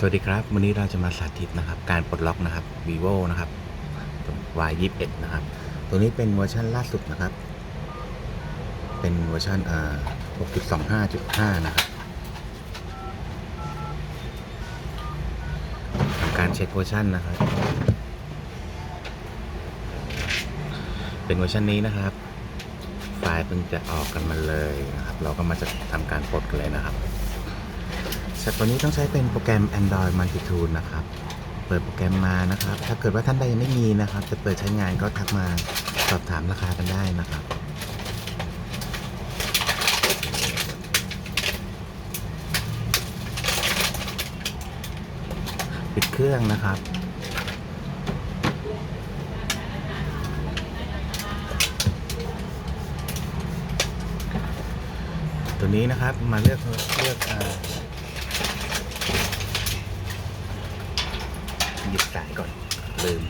สวัสดีครับ วันนี้เราจะมาสาธิตนะครับ การปลดล็อกนะครับ vivo นะครับ y 2 1 นะครับ ตัวนี้เป็นเวอร์ชันล่าสุดนะครับ เป็นเวอร์ชันอ่า6.25.5 นะครับทำการเช็คเวอร์ชันนะครับ เป็นเวอร์ชันนี้นะครับ ไฟล์เพิ่งจะออกกันมาเลยนะครับ เราก็มาจะทำการปลดกันเลยนะครับ แต่ตัวนี้ต้องใช้เป็นโปรแกรม Android Multitool นะครับ เปิดโปรแกรมมานะครับ ถ้าเกิดว่าท่านใดยังไม่มีนะครับ จะเปิดใช้งานก็ทักมาสอบถามราคากันได้นะครับปิดเครื่องนะครับตัวนี้นะครับมาเลือกเลือกอ่า หยิบสายก่อนลืม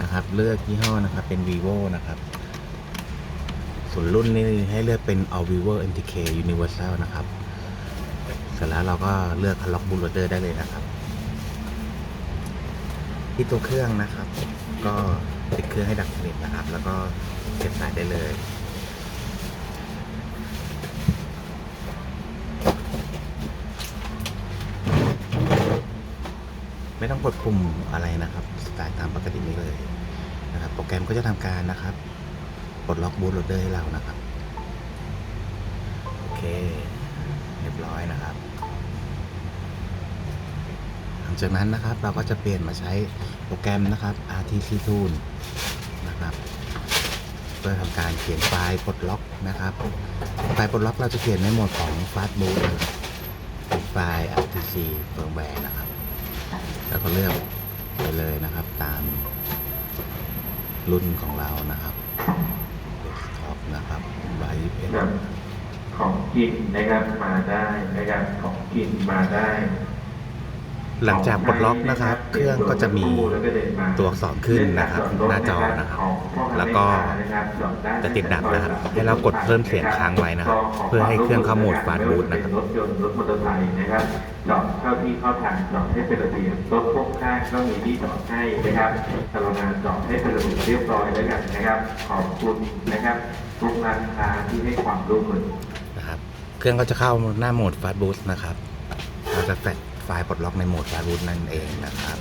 นะครับ เลือกยี่ห้อนะครับเป็น vivo นะครับ ส่วนรุ่นนี้ให้เลือกเป็น all vivo mtk universal นะครับ เสร็จแล้วเราก็เลือก unlock bootloader ได้เลยนะครับ ที่ตัวเครื่องนะครับ ก็ติดเครื่องให้ดับสนิทนะครับ แล้วก็เก็บสายได้เลย ต้องกดปุ่มอะไรนะครับสไตล์ตามปกตินี้เลยนะครับโปรแกรมก็จะทำการนะครับปลดล็อกบูตโหลดเดอร์ให้เรานะครับโอเคเรียบร้อยนะครับ หลังจากนั้นนะครับเราก็จะเปลี่ยนมาใช้โปรแกรมนะครับ RTC Tool นะครับเพื่อทำการเขียนไฟล์ปลดล็อกนะครับไฟล์ปลดล็อกเราจะเขียนในโหมดของ Fast Boot ไฟล์ RTC Firmware นะครับ แล้วก็เลือกไปเลยนะครับตามรุ่นของเรานะครับ desktop นะครับ y ครับของกินนะครับมาได้นะครับของกินมาได้ หลังจากปลดล็อกนะครับ เครื่องก็จะมีตัวอักษรขึ้นนะครับ หน้าจอนะครับ แล้วก็จะติดดับนะครับ ให้เรากดเพิ่มเสียงค้างไว้นะครับ เพื่อให้เครื่องเข้าโหมดฟาสต์บูทนะครับรถยนต์รถมอเตอร์ไซค์นะครับ จอดเข้าที่เข้าทางจอดให้เป็นระเบียบรถพวกข้างก็มีที่จอดให้นะครับกรุณาจอดให้เป็นระเบียบเรียบร้อยแล้วกันนะครับ ขอบคุณนะครับทุกร้านค้าที่ให้ความร่วมมือนะครับ เครื่องก็จะเข้าหน้าโหมด Fast Boot นะครับเราจะแฟลชไฟล์ปลดล็อกในโหมด Fast Boot นั่นเองนะครับ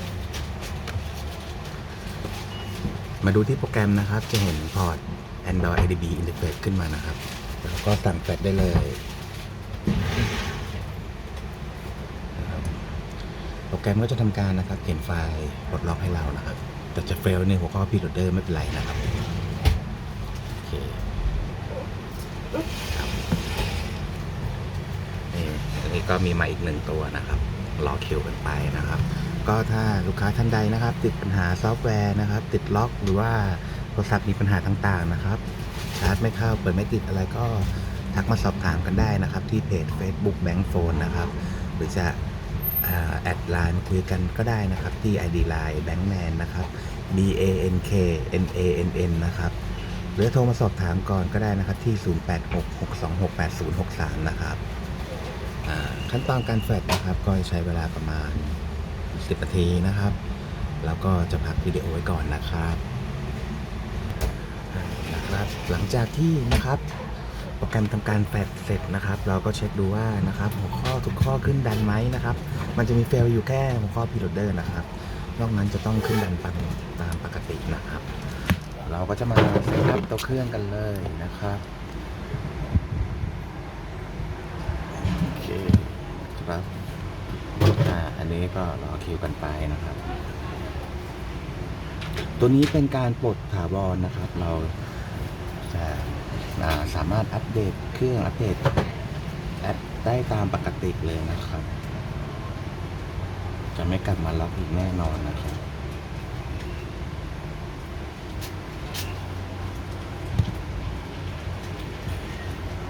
มาดูที่โปรแกรมนะครับ จะเห็นพอร์ต Android ADB Interface ขึ้นมานะครับ แล้วก็สั่งแฟลชได้เลยนะครับโป รแกรมก็จะทำการนะครับเขียนไฟล์ปลดล็อกให้เรานะครับ แต่จะเฟลในหัวข้อ preloader ไม่เป็นไรนะครับโอเคนี่อันนี้ก็มีมาอีกหนึ่งตัวนะครับรอคิวกันไปนะครับ ก็ถ้าลูกค้าท่านใดนะครับ ติดปัญหาซอฟต์แวร์นะครับ ติดล็อกหรือว่าโทรศัพท์มีปัญหาต่างๆนะครับ ชาร์จไม่เข้าเปิดไม่ติดอะไรก็ทักมาสอบถามกันได้นะครับ ที่เพจ Facebook Bank Phone นะครับ หรือจะ แอดไลน์มาคุยกันก็ได้นะครับ ที่ ID Line Bankman นะครับ B A N K N A N N นะครับหรือโทรมาสอบถามก่อนก็ได้นะครับที่ 0866268063 นะครับขั้นตอนการแฟลชนะครับ ก็ใช้เวลาประมาณ 10นาทีนะครับ แล้วก็จะพักวิดีโอไว้ก่อนนะครับนะครับ หลังจากที่นะครับ โปรแกรมทำการแฟลชเสร็จนะครับ เราก็เช็คดูว่านะครับหัวข้อทุกข้อขึ้นดันไหมนะครับ มันจะมีเฟลอยู่แค่หัวข้อพิโรเดอร์นะครับ นอกนั้นจะต้องขึ้นดันตามตามปกตินะครับ เราก็จะมาเซตอัพตัวเครื่องกันเลยนะครับโอเคครับอ่าอันนี้ก็รอคิวกันไปนะครับ ตัวนี้เป็นการปลดถาวรนะครับ เราจะอ่ สามารถอัปเดตเครื่องอัปเดตแอปได้ตามปกติเลยนะครับ จะไม่กลับมาล็อกอีกแน่นอนนะครับ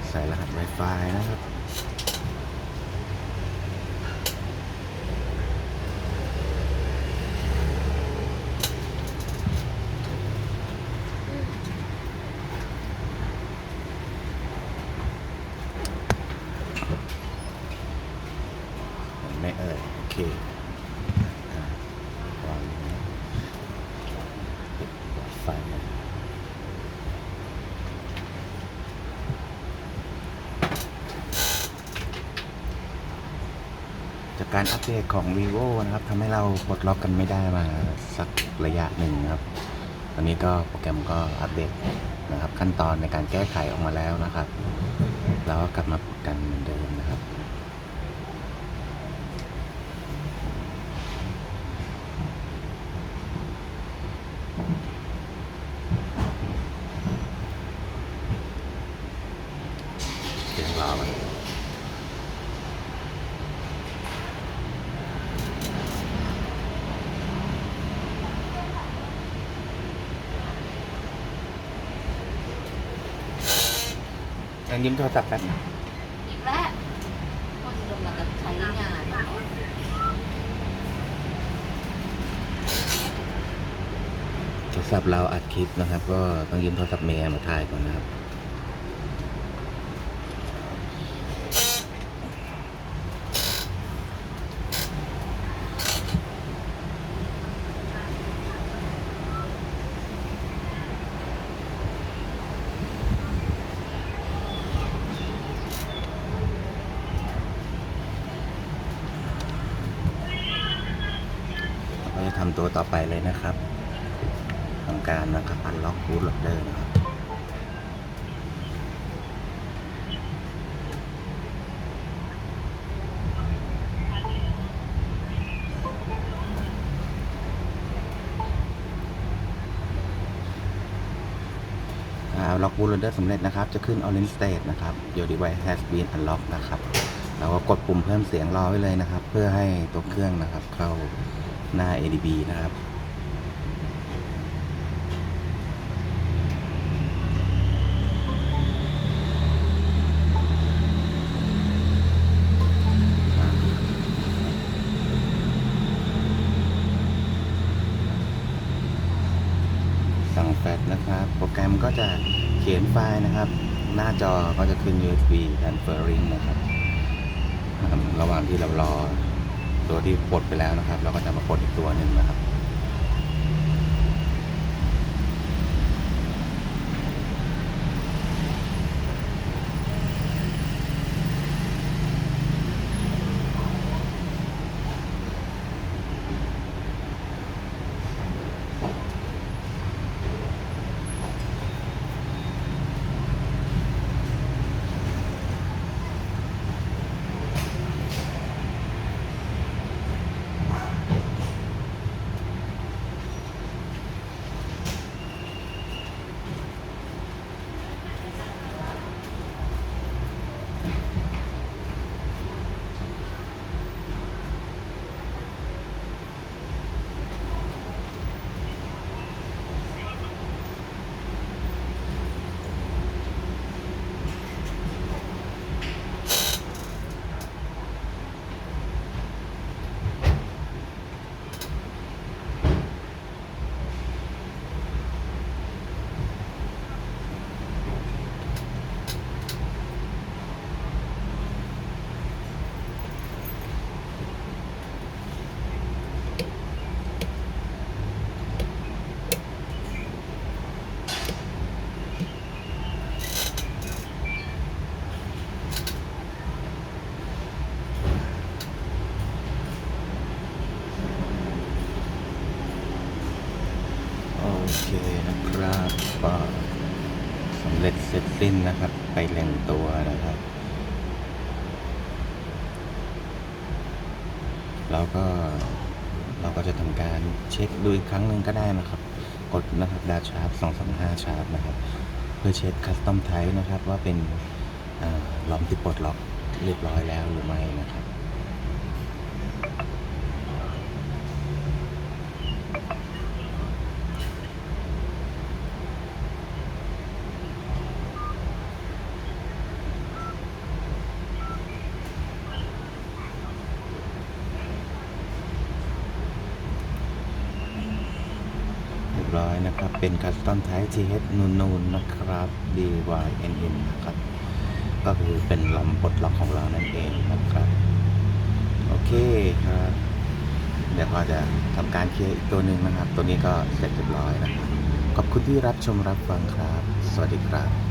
ใส่รหัส Wi-Fi นะครับ ส่จากการอัปเดตของ vivo นะครับทำให้เราปลดล็อกกันไม่ได้มาสักระยะหนึ่งครับ ตอนนี้ก็โปรแกรมก็อัปเดตนะครับ ขั้นตอนในการแก้ไขออกมาแล้วนะครับ แล้วก็กลับมากันเหมือนเดิม งยิ้มโทรศัพท์แป๊บนึงอีกแล้วคนกำลังจะใช้งานโทรศัพท์เราอัดคลิปนะครับ ก็ต้องยืมโทรศัพท์เมย์มาถ่ายก่อนนะครับ เราก็จะทำ ตัวต่อไปเลยนะครับทำการนะครับอันล็อกบูทโหลดเดอร์นะครับล็อกบูทหลดเดอร์สำเร็จนะครับ จะขึ้น Orange State นะครับ Your device has been unlocked นะครับ เราก็กดปุ่มเพิ่มเสียงรอไว้เลยนะครับ เพื่อให้ตัวเครื่องนะครับเข้า หน้า ADB นะครับสั่งแฟลชนะครับ โปรแกรมก็จะเขียนไฟล์นะครับ หน้าจอก็จะขึ้น USB transferring นะครับ ระหว่างที่เรารอ ตัวที่ปลดไปแล้วนะครับ เราก็จะมาปลดอีกตัวหนึ่งนะครับ โอเคนะครับก็สำเร็จเสร็จสิ้นนะครับ ไปหนึ่งตัวนะครับ แล้วก็เราก็จะทำการเช็คดูอีกครั้งหนึ่งก็ได้นะครับ กดนะครับดาชาร์ปสองสองห้าชาร์ปนะครับ เพื่อเช็คคัสตอมไทป์นะครับว่าเป็นล้อมที่ปลดล็อกเรียบร้อยแล้วหรือไม่นะครับ เรียบร้อย นะครับ เป็นคัสตอมไทป์ GH นูนนูนๆนะครับ DYNN นะครับ ก็คือเป็นลำปลดล็อกของเรานั่นเองนะครับ โอเคครับ เดี๋ยวก็จะทำการเคลียร์อีกตัวหนึ่งนะครับ ตัวนี้ก็เสร็จเรียบร้อยนะครับ ขอบคุณที่รับชมรับฟังครับ สวัสดีครับ